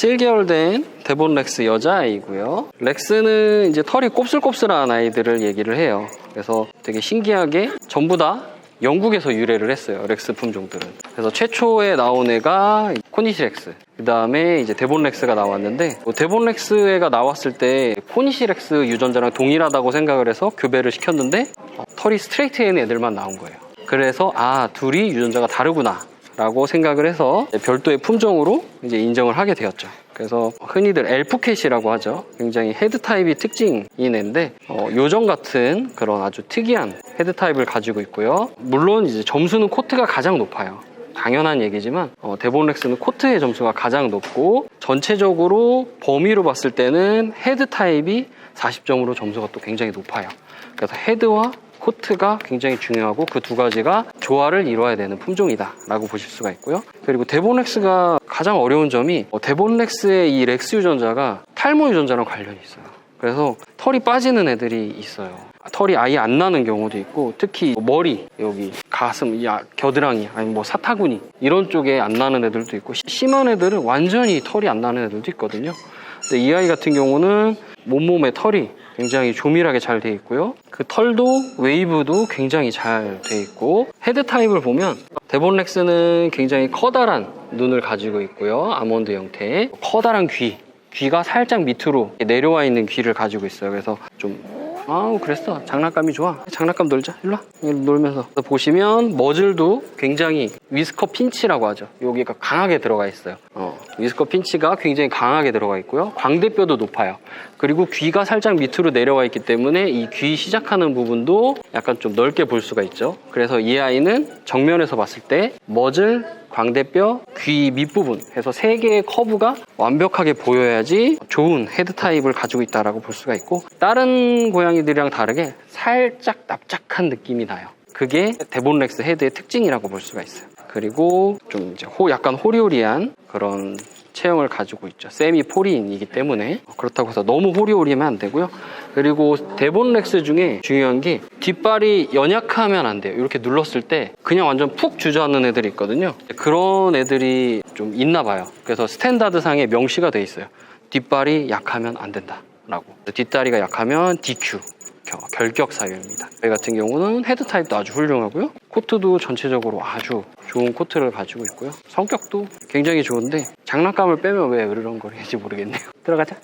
7개월 된 데본 렉스 여자아이고요. 렉스는 이제 털이 곱슬곱슬한 아이들을 얘기를 해요. 그래서 되게 신기하게 전부 다 영국에서 유래를 했어요. 렉스 품종들은. 그래서 최초에 나온 애가 코니시 렉스. 그 다음에 이제 데본 렉스가 나왔는데 뭐 데본 렉스 애가 나왔을 때 코니시 렉스 유전자랑 동일하다고 생각을 해서 교배를 시켰는데 어, 털이 스트레이트인 애들만 나온 거예요. 그래서 아 둘이 유전자가 다르구나. 라고 생각을 해서 별도의 품종으로 이제 인정을 하게 되었죠. 그래서 흔히들 엘프캣이라고 하죠. 굉장히 헤드 타입이 특징인 애인데 어, 요정 같은 그런 아주 특이한 헤드 타입을 가지고 있고요. 물론 이제 점수는 코트가 가장 높아요. 당연한 얘기지만 어, 데본렉스는 코트의 점수가 가장 높고 전체적으로 범위로 봤을 때는 헤드 타입이 40점으로 점수가 또 굉장히 높아요. 그래서 헤드와 코트가 굉장히 중요하고 그 두 가지가 조화를 이루어야 되는 품종이다라고 보실 수가 있고요. 그리고 데본렉스가 가장 어려운 점이 어, 데본렉스의 이 렉스 유전자가 탈모 유전자랑 관련이 있어요. 그래서 털이 빠지는 애들이 있어요. 털이 아예 안 나는 경우도 있고 특히 머리 여기 가슴 이 아- 겨드랑이 아니면 뭐 사타구니 이런 쪽에 안 나는 애들도 있고 시- 심한 애들은 완전히 털이 안 나는 애들도 있거든요. 근데 이 아이 같은 경우는 몸몸에 털이 굉장히 조밀하게 잘 돼 있고요. 그 털도 웨이브도 굉장히 잘 돼 있고 헤드 타입을 보면 데본 렉스는 굉장히 커다란 눈을 가지고 있고요. 아몬드 형태의 커다란 귀 귀가 살짝 밑으로 내려와 있는 귀를 가지고 있어요. 그래서 좀 아우 그랬어. 장난감이 좋아. 장난감 놀자. 일로 와. 놀면서 보시면 머즐도 굉장히 위스커 핀치라고 하죠. 여기가 강하게 들어가 있어요. 어, 위스커 핀치가 굉장히 강하게 들어가 있고요. 광대뼈도 높아요. 그리고 귀가 살짝 밑으로 내려와 있기 때문에 이 귀 시작하는 부분도 약간 좀 넓게 볼 수가 있죠. 그래서 이 아이는 정면에서 봤을 때 머즐 광대뼈, 귀 밑부분 해서 세 개의 커브가 완벽하게 보여야지 좋은 헤드 타입을 가지고 있다라고 볼 수가 있고 다른 고양이들이랑 다르게 살짝 납작한 느낌이 나요. 그게 데본렉스 헤드의 특징이라고 볼 수가 있어요. 그리고 좀 이제 호 약간 호리호리한 그런 체형을 가지고 있죠. 세미 포리인이기 때문에 그렇다고 해서 너무 호리호리하면 안 되고요. 그리고 데본렉스 중에 중요한 게 뒷발이 연약하면 안 돼요. 이렇게 눌렀을 때 그냥 완전 푹 주저앉는 애들이 있거든요. 그런 애들이 좀 있나 봐요. 그래서 스탠다드 상에 명시가 돼 있어요. 뒷발이 약하면 안 된다라고. 뒷다리가 약하면 DQ. 겨- 결격 사유입니다. 저희 같은 경우는 헤드 타입도 아주 훌륭하고요. 코트도 전체적으로 아주 좋은 코트를 가지고 있고요. 성격도 굉장히 좋은데 장난감을 빼면 왜 으르렁거리는지 모르겠네요. 들어가자.